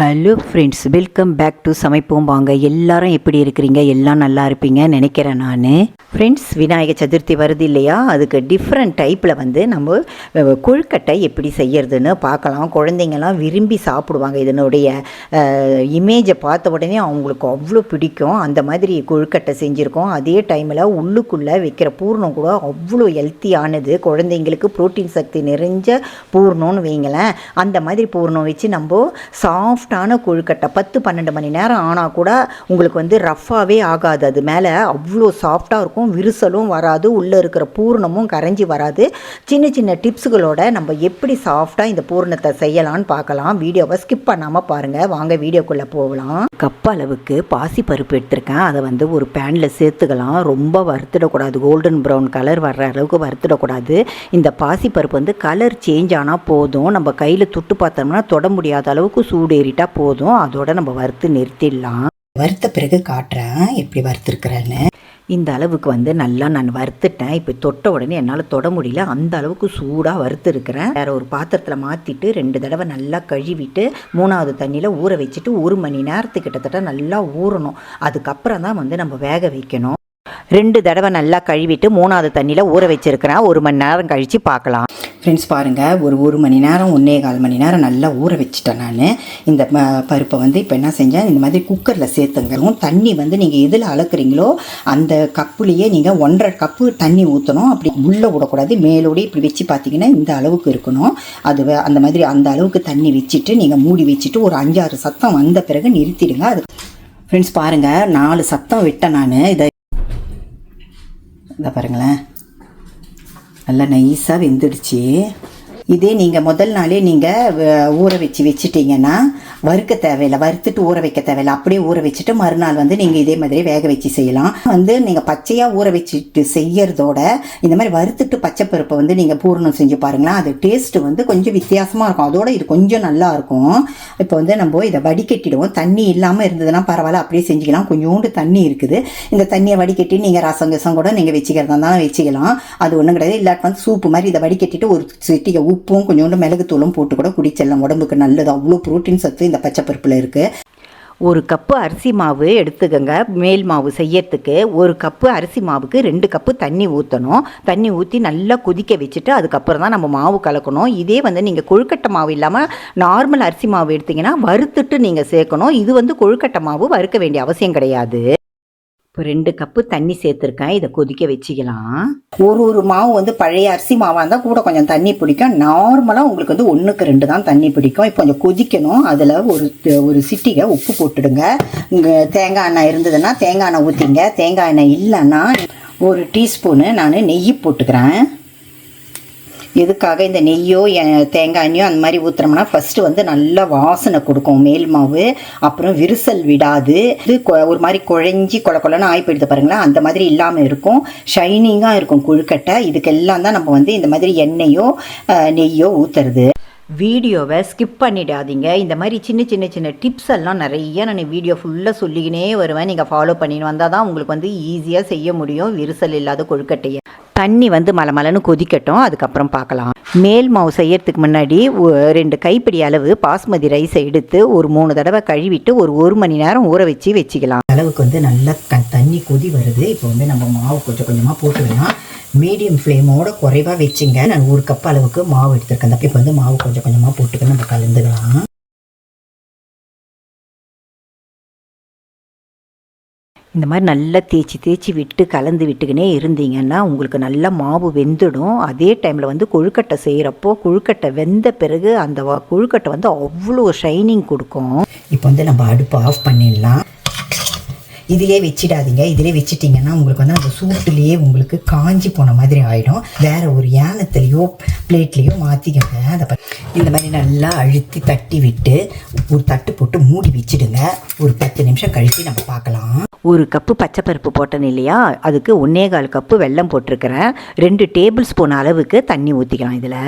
Hello friends welcome back to சமைப்போம் வாங்க. எல்லாரும் எப்படி இருக்கிறீங்க? எல்லாம் நல்லா இருப்பீங்க நினைக்கிறேன் நான். ஃப்ரெண்ட்ஸ் விநாயகர் சதுர்த்தி வருது இல்லையா? அதுக்கு டிஃப்ரெண்ட் டைப்பில் வந்து நம்ம கொழுக்கட்டை எப்படி செய்யறதுன்னு பார்க்கலாம். குழந்தைங்கலாம் விரும்பி சாப்பிடுவாங்க. இதனுடைய இமேஜை பார்த்த உடனே அவங்களுக்கு அவ்வளோ பிடிக்கும். அந்த மாதிரி கொழுக்கட்டை செஞ்சுருக்கோம். அதே டைமில் உள்ளுக்குள்ளே வைக்கிற பூர்ணம் கூட அவ்வளோ ஹெல்த்தியானது குழந்தைங்களுக்கு ப்ரோட்டீன் சக்தி நிறைஞ்ச பூர்ணம்னு வைங்களேன். அந்த மாதிரி பூர்ணம் வச்சு நம்ம சாஃப்ட் சாஃப்டான கொழுக்கட்டை பத்து பன்னெண்டு மணி நேரம் ஆனால் கூட உங்களுக்கு வந்து ரஃப்பாகவே ஆகாது. அது மேலே அவ்வளோ சாஃப்டாக இருக்கும். விரிசலும் வராது. உள்ளே இருக்கிற பூர்ணமும் கரைஞ்சி வராது. சின்ன சின்ன டிப்ஸுகளோட நம்ம எப்படி சாஃப்டாக இந்த பூர்ணத்தை செய்யலான்னு பார்க்கலாம். வீடியோவை ஸ்கிப் பண்ணாமல் பாருங்கள் வாங்க வீடியோக்குள்ளே போகலாம். கப் அளவுக்கு பாசி பருப்பு எடுத்திருக்கேன். அதை வந்து ஒரு பேனில் சேர்த்துக்கலாம். ரொம்ப வறுத்துடக்கூடாது. கோல்டன் ப்ரௌன் கலர் வர்ற அளவுக்கு வறுத்துடக்கூடாது. இந்த பாசி பருப்பு வந்து கலர் சேஞ்ச் ஆனால் போதும். நம்ம கையில் தொட்டு பார்த்தோம்னா தொட முடியாத அளவுக்கு சூடு போதும். அதோட நம்ம வறுத்து நிறுத்திடலாம். வறுத்த பிறகு காட்டுறேன். எப்படி வறுத்துருக்குறேன்னு. இந்த அளவுக்கு வந்து நல்லா நான் வறுத்துட்டேன். இப்போ தொட்ட உடனே என்னால் தொட முடியல. அந்த அளவுக்கு சூடாக வறுத்துருக்கிறேன். வேறு ஒரு பாத்திரத்தில் மாற்றிட்டு ரெண்டு தடவை நல்லா கழுவிட்டு மூணாவது தண்ணியில் ஊற வச்சுட்டு ஒரு மணி நேரத்துக்கு கிட்டத்தட்ட நல்லா ஊறணும். அதுக்கப்புறம் தான் வந்து நம்ம வேக வைக்கணும். ரெண்டு தடவை நல்லா கழுவிட்டு மூணாவது தண்ணியில் ஊற வச்சுருக்கிறேன். ஒரு மணி நேரம் கழித்து பார்க்கலாம். ஃப்ரெண்ட்ஸ் பாருங்கள் ஒரு ஒரு மணி நேரம் ஒன்றே கால் மணி நேரம் நல்லா ஊற வச்சுட்டேன் நான். இந்த பருப்பை வந்து இப்போ என்ன செஞ்சேன்? இந்த மாதிரி குக்கரில் சேர்த்துங்கிறோம் தண்ணி வந்து நீங்கள் எதில் அளக்குறீங்களோ அந்த கப்புலேயே நீங்கள் ஒன்றரை கப்பு தண்ணி ஊற்றணும் அப்படி உள்ளே விடக்கூடாது. மேலோடு இப்படி வச்சு பார்த்தீங்கன்னா இந்த அளவுக்கு இருக்கணும். அது வ- அந்த மாதிரி அந்த அளவுக்கு தண்ணி வச்சுட்டு நீங்கள் மூடி வச்சுட்டு ஒரு அஞ்சாறு சத்தம் வந்த பிறகு நிறுத்திடுங்க. அது ஃப்ரெண்ட்ஸ் பாருங்கள் நாலு சத்தம் விட்டேன் நான். இதை இதை பாருங்களேன். நல்லா நைஸாக வெந்துடுச்சு. இதே நீங்கள் முதல் நாளே நீங்கள் ஊற வச்சு வச்சுட்டீங்கன்னா வறுக்க தேவையில்லை. வறுத்துட்டு ஊற வைக்க தேவையில்லை. அப்படியே ஊற வச்சுட்டு மறுநாள் வந்து நீங்கள் இதே மாதிரி வேக வச்சு செய்யலாம். வந்து நீங்கள் பச்சையாக ஊற வச்சுட்டு செய்யறதோட இந்த மாதிரி வறுத்துட்டு பச்சை பருப்பை வந்து நீங்கள் பூரணம் செஞ்சு பாருங்களேன். அது டேஸ்ட்டு வந்து கொஞ்சம் வித்தியாசமாக இருக்கும். அதோட இது கொஞ்சம் நல்லா இருக்கும். இப்போ வந்து நம்ம இதை வடிகட்டிடுவோம். தண்ணி இல்லாமல் இருந்ததுன்னா பரவாயில்ல. அப்படியே செஞ்சுக்கலாம். கொஞ்சோண்டு தண்ணி இருக்குது. இந்த தண்ணியை வடிகட்டி நீங்கள் ரசம் கசம் கூட நீங்கள் வச்சுக்கிறதா இருந்தாலும் வச்சுக்கலாம். அது ஒன்றும் கிடையாது. இல்லாட்டி வந்து சூப்பு மாதிரி இதை வடிகட்டிட்டு ஒரு சிட்டிகை உப்பும் கொஞ்சோண்டு மிளகுத்தூளும் போட்டு கூட குடிச்சிடலாம். உடம்புக்கு நல்லது. அவ்வளோ புரோட்டீன் சத்து இந்த பச்சை பருப்பில் இருக்குது ஒரு கப்பு அரிசி மாவு எடுத்துக்கோங்க. மேல் மாவு செய்யறதுக்கு ஒரு கப்பு அரிசி மாவுக்கு ரெண்டு கப்பு தண்ணி ஊற்றணும் தண்ணி ஊற்றி நல்லா கொதிக்க வச்சுட்டு அதுக்கப்புறம் தான் நம்ம மாவு கலக்கணும். இதே வந்து நீங்கள் கொழுக்கட்டை மாவு இல்லாமல் நார்மல் அரிசி மாவு எடுத்திங்கன்னா வறுத்துட்டு நீங்கள் சேர்க்கணும். இது வந்து கொழுக்கட்டை மாவு வறுக்க வேண்டிய அவசியம் கிடையாது. இப்போ ரெண்டு கப்பு தண்ணி சேர்த்துருக்கேன். இதை கொதிக்க வச்சுக்கலாம். ஒரு ஒரு மாவு வந்து பழைய அரிசி மாவாக இருந்தால் கூட கொஞ்சம் தண்ணி பிடிக்கும். நார்மலாக உங்களுக்கு வந்து ஒன்றுக்கு ரெண்டு தான் தண்ணி பிடிக்கும். இப்போ கொஞ்சம் கொதிக்கணும். அதில் ஒரு ஒரு சிட்டிகை உப்பு போட்டுடுங்க. இங்கே தேங்காய் எண்ணெய் இருந்ததுன்னா தேங்காய் எண்ணெய் ஊற்றிங்க தேங்காய் எண்ணெய் இல்லைன்னா ஒரு டீஸ்பூனு நான் நெய் போட்டுக்கிறேன். எதுக்காக இந்த நெய்யோ தேங்காயோ தேங்காய் எண்ணெயோ அந்த மாதிரி ஊற்றுறோம்னா ஃபஸ்ட்டு வந்து நல்லா வாசனை கொடுக்கும் மேல் மாவு அப்புறம் விரிசல் விடாது. இது கொ- ஒரு மாதிரி குழஞ்சி கொல கொலன்னு ஆகி போயிடுது பாருங்களேன். அந்த மாதிரி இல்லாமல் இருக்கும். ஷைனிங்காக இருக்கும் கொழுக்கட்டை. இதுக்கெல்லாம் தான் நம்ம வந்து இந்த மாதிரி எண்ணெயோ நெய்யோ ஊற்றுறது வீடியோவை ஸ்கிப் பண்ணிடாதீங்க. இந்த மாதிரி சின்ன சின்ன சின்ன டிப்ஸ் எல்லாம் நிறைய நான் வீடியோ ஃபுல்லாக சொல்லிக்கினே வருவேன். நீங்கள் ஃபாலோ பண்ணின்னு வந்தால் தான் உங்களுக்கு வந்து ஈஸியாக செய்ய முடியும். விரிசல் இல்லாத கொழுக்கட்டையை. தண்ணி வந்து மலமலன்னு கொதிக்கட்டும் அதுக்கப்புறம் பார்க்கலாம். மேல் மாவு செய்யறதுக்கு முன்னாடி ஒ- ரெண்டு கைப்பிடி அளவு பாஸ்மதி ரைஸை எடுத்து ஒரு மூணு தடவை கழுவிட்டு ஒரு ஒரு மணி நேரம் ஊற வச்சு வச்சுக்கலாம். அளவுக்கு வந்து நல்லா தண்ணி கொதி வருது. இப்போ வந்து நம்ம மாவு கொஞ்சம் கொஞ்சமாக போட்டுக்கலாம் மீடியம் ஃப்ளேமோட குறைவாக வச்சுங்க. நான் ஒரு கப் அளவுக்கு மாவு எடுத்திருக்கேன். இப்போ வந்து மாவு கொஞ்சம் கொஞ்சமாக போட்டுக்க நம்ம கலந்துக்கலாம். இந்த மாதிரி நல்லா தேய்ச்சி தேய்ச்சி விட்டு கலந்து விட்டுக்கினே இருந்தீங்கன்னா உங்களுக்கு நல்லா மாவு வெந்துடும். அதே டைமில் வந்து கொழுக்கட்டை செய்கிறப்போ கொழுக்கட்டை வெந்த பிறகு அந்த கொழுக்கட்டை வந்து அவ்வளோ ஷைனிங் கொடுக்கும். இப்போ வந்து நம்ம அடுப்பு ஆஃப் பண்ணிடலாம். இதிலே வச்சிடாதீங்க. இதிலே வச்சிட்டிங்கன்னா உங்களுக்கு வந்து அந்த சூட்டுலேயே உங்களுக்கு காஞ்சி போன மாதிரி ஆகிடும் வேறு ஒரு யானத்துலேயோ பிளேட்லேயோ மாற்றிக்கோங்க அதை இந்த மாதிரி நல்லா அழுத்தி தட்டி விட்டு ஒரு தட்டு போட்டு மூடி வச்சிடுங்க. ஒரு பத்து நிமிஷம் கழித்து நம்ம பார்க்கலாம். ஒரு கப்பு பச்சை பருப்பு போட்டேன் இல்லையா? அதுக்கு ஒன்னே கால் கப்பு வெல்லம் போட்டிருக்கிறேன். ரெண்டு டேபிள் ஸ்பூன் அளவுக்கு தண்ணி ஊற்றிக்கலாம் இதில்.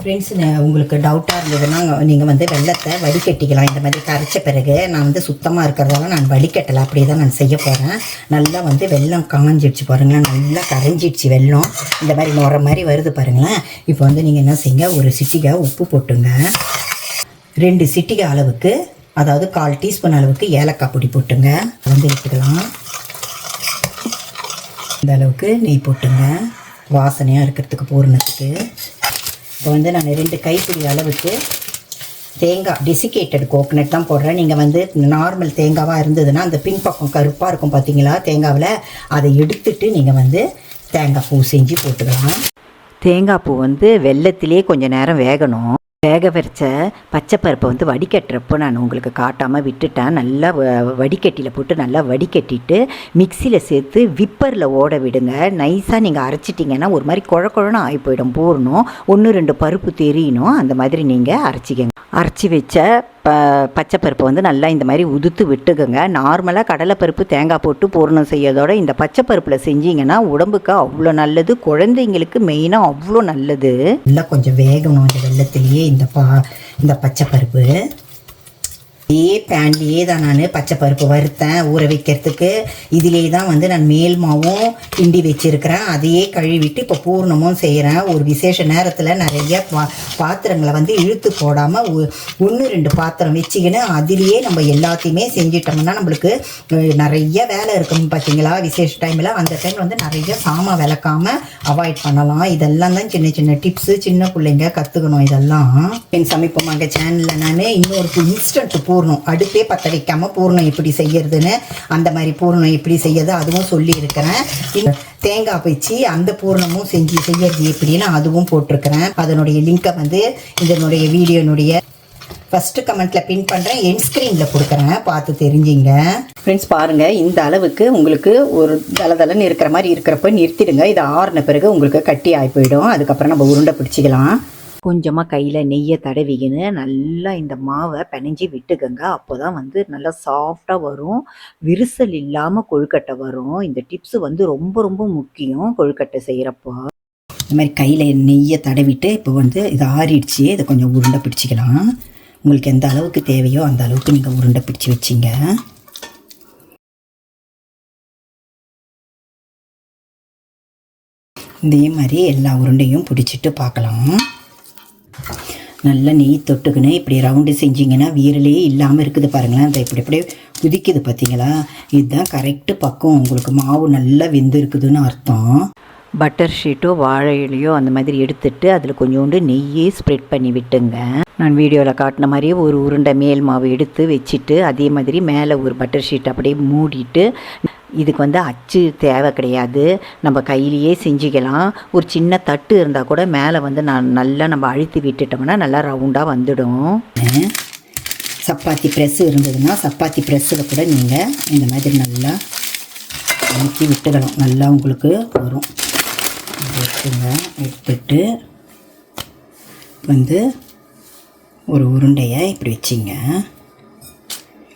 ஃப்ரெண்ட்ஸ் உங்களுக்கு டவுட்டாக இருந்ததுன்னா நீங்கள் வந்து வெள்ளத்தை வடிகட்டிக்கலாம். இந்த மாதிரி கரைச்ச பிறகு நான் வந்து சுத்தமாக இருக்கிறதால நான் வடிகட்டலை. அப்படியே தான் நான் செய்ய போகிறேன் நல்லா வந்து வெள்ளம் காஞ்சிடுச்சு பாருங்களேன். நல்லா கரைஞ்சிடுச்சு வெள்ளம் இந்த மாதிரி முற மாதிரி வருது பாருங்களேன். இப்போ வந்து நீங்கள் என்ன செய்யுங்க? ஒரு சிட்டிகை உப்பு போட்டுங்க. ரெண்டு சிட்டிகை அளவுக்கு அதாவது கால் டீஸ்பூன் அளவுக்கு ஏலக்காய் பொடி போட்டுங்க. வந்து எடுத்துக்கலாம் இந்த அளவுக்கு நெய் போட்டுங்க. வாசனையாக இருக்கிறதுக்கு பூரணத்துக்கு. இப்போ வந்து நான் ரெண்டு கைப்பிடி அளவுக்கு தேங்காய் டெசிகேட்டட் கோகனட் தான் போடுறேன். நீங்கள் வந்து நார்மல் தேங்காவாக இருந்ததுன்னா அந்த பின் பக்கம் கருப்பாக இருக்கும் பார்த்தீங்களா தேங்காவில் அதை எடுத்துட்டு நீங்கள் வந்து தேங்காய் பூ செஞ்சு போட்டுக்கலாம். தேங்காய் பூ வந்து வெள்ளத்திலே கொஞ்சம் நேரம் வேகணும். வேக வரைச்ச பச்சை பருப்பை வந்து வடிகட்டுறப்போ நான் உங்களுக்கு காட்டாமல் விட்டுட்டேன். நல்லா வ- வடிகட்டியில் போட்டு நல்லா வடிகட்டிட்டு மிக்சியில் சேர்த்து விப்பரில் ஓட விடுங்க. நைஸாக நீங்கள் அரைச்சிட்டிங்கன்னா ஒரு மாதிரி குழ குழன்னு ஆகி போயிடும் போடணும் ஒன்று ரெண்டு பருப்பு தெரியணும். அந்த மாதிரி நீங்கள் அரைச்சிக்கங்க. அரைச்சி வச்ச ப பச்சை வந்து நல்லா இந்த மாதிரி உதுத்து விட்டுக்குங்க. நார்மலாக கடலைப்பருப்பு தேங்காய் போட்டு பூரணம் செய்யறதோட இந்த பச்சை பருப்பில் செஞ்சீங்கன்னா உடம்புக்கு அவ்வளோ நல்லது குழந்தைங்களுக்கு மெயினாக அவ்வளோ நல்லது. நல்லா கொஞ்சம் வேகணும் இந்த வெள்ளத்துலேயே இந்த பா இந்த பச்சைப்பருப்பு. இதே பேன்லேயே தான் நான் பச்சை பருப்பு வறுத்தேன். ஊற வைக்கிறதுக்கு இதிலே தான் வந்து நான் மேல் மாவும் கிண்டி வச்சுருக்கிறேன். அதையே கழுவிட்டு இப்போ பூர்ணமும் செய்கிறேன் ஒரு விசேஷ நேரத்தில் நிறைய பா பாத்திரங்களை வந்து இழுத்து போடாமல் ஒன்று ரெண்டு பாத்திரம் வச்சுக்கின்னு அதிலேயே நம்ம எல்லாத்தையுமே செஞ்சிட்டோம்னா நம்மளுக்கு நிறைய வேலை இருக்கும் பார்த்தீங்களா விசேஷ டைமில் அந்த டைம் வந்து நிறைய சாமான் விளக்காமல் அவாய்ட் பண்ணலாம். இதெல்லாம் தான் சின்ன சின்ன டிப்ஸு சின்ன பிள்ளைங்க கற்றுக்கணும் இதெல்லாம். என் சமைப்போமாங்க சேனலில் நான் இன்னொரு இன்ஸ்டன்ட் பூர்ணம். அடுப்பே பற்ற வைக்காமல் பூர்ணம் எப்படி செய்யறதுன்னு அந்த மாதிரி பூர்ணம் எப்படி செய்யறது அதுவும் சொல்லியிருக்கிறேன். தேங்காய் வச்சு அந்த பூர்ணமும் செஞ்சு செய்யறது எப்படின்னு அதுவும் போட்டிருக்கிறேன். அதனுடைய லிங்கை வந்து இதனுடைய வீடியோனுடைய ஃபஸ்ட்டு கமெண்ட்டில் பின் பண்ணுறேன் என் ஸ்க்ரீனில் கொடுக்குறேன். பார்த்து தெரிஞ்சிங்க. ஃப்ரெண்ட்ஸ் பாருங்கள் இந்த அளவுக்கு உங்களுக்கு ஒரு தளதளன்னு இருக்கிற மாதிரி இருக்கிறப்ப நிறுத்திடுங்க. இது ஆறுன பிறகு உங்களுக்கு கட்டி ஆகி போயிடும். அதுக்கப்புறம் நம்ம உருண்டை பிடிச்சிக்கலாம். கொஞ்சமாக கையில் நெய்யை தடவிக்கின்னு நல்லா இந்த மாவை பிணைஞ்சி விட்டுக்கங்க. அப்போ தான் வந்து நல்லா சாஃப்டாக வரும். விரிசல் இல்லாமல் கொழுக்கட்டை வரும். இந்த டிப்ஸு வந்து ரொம்ப ரொம்ப முக்கியம் கொழுக்கட்டை செய்கிறப்போ இந்த மாதிரி கையில் நெய்யை தடவிட்டு இப்போ வந்து இது ஆறிடுச்சு. இதை கொஞ்சம் உருண்டை பிடிச்சிக்கலாம். உங்களுக்கு எந்த அளவுக்கு தேவையோ அந்த அளவுக்கு நீங்கள் உருண்டை பிடிச்சி வச்சிங்க. இதே மாதிரி எல்லா உருண்டையும் பிடிச்சிட்டு பார்க்கலாம். நல்லா நெய் தொட்டுக்கின்னு இப்படி ரவுண்டு செஞ்சிங்கன்னா வீரலே இல்லாமல் இருக்குது பாருங்களேன். அந்த இப்படி இப்படியே குதிக்குது பார்த்தீங்களா இதுதான் கரெக்டு பக்கம் உங்களுக்கு மாவு நல்லா வெந்து இருக்குதுன்னு அர்த்தம். பட்டர் ஷீட்டோ வாழை இலையோ அந்த மாதிரி எடுத்துட்டு அதில் கொஞ்சோண்டு நெய்யே ஸ்ப்ரெட் பண்ணி விட்டுங்க. நான் வீடியோவில் காட்டின மாதிரியே ஒரு உருண்டை மேல் மாவு எடுத்து வச்சுட்டு அதே மாதிரி மேலே ஒரு பட்டர் ஷீட் அப்படியே மூடிட்டு இதுக்கு வந்து அச்சு தேவை கிடையாது. நம்ம கையிலேயே செஞ்சுக்கலாம். ஒரு சின்ன தட்டு இருந்தால் கூட மேலே வந்து நான் நல்லா நம்ம அழுத்தி விட்டுட்டோம்னா நல்லா ரவுண்டாக வந்துடும். சப்பாத்தி ப்ரெஸ் இருந்ததுன்னா சப்பாத்தி ப்ரெஸ்ஸில் கூட நீங்கள் இந்த மாதிரி நல்லா அமுக்கி விட்டுக்கலாம் நல்லா உங்களுக்கு வரும். எடுத்துங்க. எடுத்துட்டு வந்து ஒரு உருண்டையை இப்படி வச்சிங்க.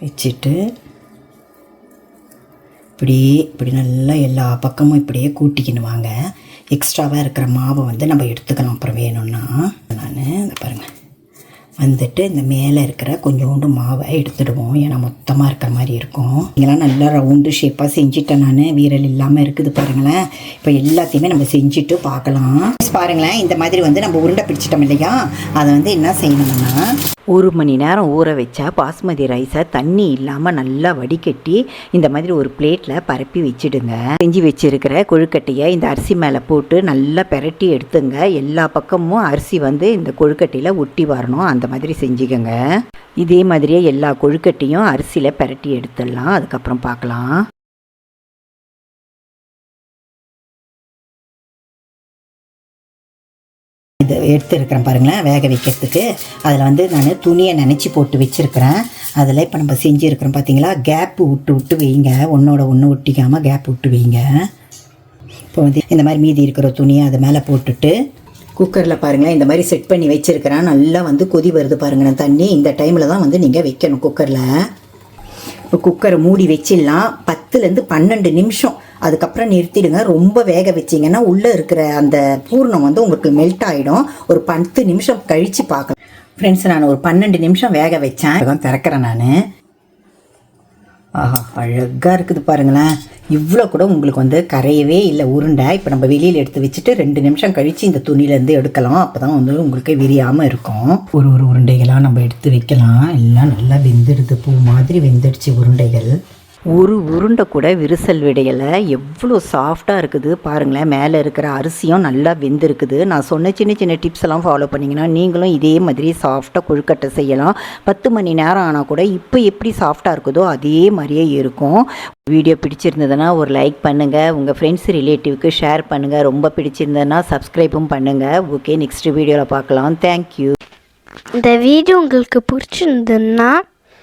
வச்சுட்டு இப்படியே இப்படி நல்லா எல்லா பக்கமும் இப்படியே கூட்டிக்கின்னு வாங்க எக்ஸ்ட்ராவாக இருக்கிற மாவை வந்து நம்ம எடுத்துக்கலாம் அப்புறம் வேணும்னா நான் இதை பாருங்கள் வந்துட்டு இந்த மேலே இருக்கிற கொஞ்சோண்டு மாவை எடுத்துடுவோம். ஏன்னா மொத்தமாக இருக்கிற மாதிரி இருக்கும். இதெல்லாம் நல்லா ரவுண்டு ஷேப்பாக செஞ்சுட்டேன் நான். வீரல் இல்லாமல் இருக்குது பாருங்களேன். இப்போ எல்லாத்தையுமே நம்ம செஞ்சுட்டு பார்க்கலாம். பாருங்களேன் இந்த மாதிரி வந்து நம்ம உருண்டை பிடிச்சிட்டோம் இல்லையா? அதை வந்து என்ன செய்யணும்னா ஒரு மணி நேரம் ஊற வச்சா பாஸ்மதி ரைஸை தண்ணி இல்லாமல் நல்லா வடிகட்டி இந்த மாதிரி ஒரு பிளேட்டில் பரப்பி வச்சுடுங்க. செஞ்சு வச்சுருக்கிற கொழுக்கட்டையை இந்த அரிசி மேலே போட்டு நல்லா பெரட்டி எடுத்துங்க. எல்லா பக்கமும் அரிசி வந்து இந்த கொழுக்கட்டையில் ஒட்டி வரணும். அந்த மாதிரி செஞ்சுக்கோங்க. இதே மாதிரியே எல்லா கொழுக்கட்டையும் அரிசியில் பெரட்டி எடுத்துடலாம். அதுக்கப்புறம் பார்க்கலாம். இது எடுத்துருக்கிறேன் பாருங்களேன் வேக வைக்கிறதுக்கு. அதில் வந்து நான் துணியை நினச்சி போட்டு வச்சுருக்கிறேன். அதில் இப்போ நம்ம செஞ்சுருக்கிறோம் பார்த்தீங்களா கேப்பு விட்டு விட்டு வைங்க. ஒன்றோட ஒன்று ஒட்டிக்காமல் கேப் விட்டு வைங்க. இப்போ வந்து இந்த மாதிரி மீதி இருக்கிற துணியை அது மேலே போட்டுட்டு குக்கரில் பாருங்களேன் இந்த மாதிரி செட் பண்ணி வச்சுருக்கிறேன். நல்லா வந்து கொதி வருது பாருங்களேன் தண்ணி. இந்த டைமில் தான் வந்து நீங்கள் வைக்கணும் குக்கரில் இப்போ குக்கரை மூடி வச்சிடலாம். பத்துலேருந்து பன்னெண்டு நிமிஷம். அதுக்கப்புறம் நிறுத்திடுங்க. ரொம்ப வேக வச்சிங்கன்னா உள்ளே இருக்கிற அந்த பூர்ணம் வந்து உங்களுக்கு மெல்ட் ஆகிடும் ஒரு பத்து நிமிஷம் கழித்து பார்க்கலாம். ஃப்ரெண்ட்ஸ் நான் ஒரு பன்னெண்டு நிமிஷம் வேக வச்சேன். திறக்கிறேன் நான். ஆஹா அழகாக இருக்குது பாருங்களேன். இவ்வளோ கூட உங்களுக்கு வந்து கரையவே இல்லை உருண்டை. இப்போ நம்ம வெளியில் எடுத்து வச்சுட்டு ரெண்டு நிமிஷம் கழித்து இந்த துணியிலேருந்து எடுக்கலாம். அப்போ தான் வந்து உங்களுக்கு விரியாமல் இருக்கும். ஒரு ஒரு உருண்டைகளாக நம்ம எடுத்து வைக்கலாம். எல்லாம் நல்லா வெந்துடுது. பூ மாதிரி வெந்துடுச்சு உருண்டைகள். ஒரு உருண்டை கூட விரிசல் விடையலை. எவ்வளோ சாஃப்டாக இருக்குது பாருங்களேன். மேலே இருக்கிற அரிசியும் நல்லா வெந்திருக்குது. நான் சொன்ன சின்ன சின்ன டிப்ஸ் எல்லாம் ஃபாலோ பண்ணிங்கன்னா நீங்களும் இதே மாதிரி சாஃப்டாக கொழுக்கட்டை செய்யலாம். பத்து மணி நேரம் ஆனால் கூட இப்போ எப்படி சாஃப்டாக இருக்குதோ அதே மாதிரியே இருக்கும். வீடியோ பிடிச்சிருந்ததுன்னா ஒரு லைக் பண்ணுங்கள் உங்கள் ஃப்ரெண்ட்ஸ் ரிலேட்டிவ்க்கு ஷேர் பண்ணுங்கள் ரொம்ப பிடிச்சிருந்ததுன்னா சப்ஸ்கிரைபும் பண்ணுங்கள் ஓகே நெக்ஸ்ட் வீடியோவில் பார்க்கலாம். தேங்க்யூ இந்த வீடியோ உங்களுக்கு பிடிச்சிருந்ததுன்னா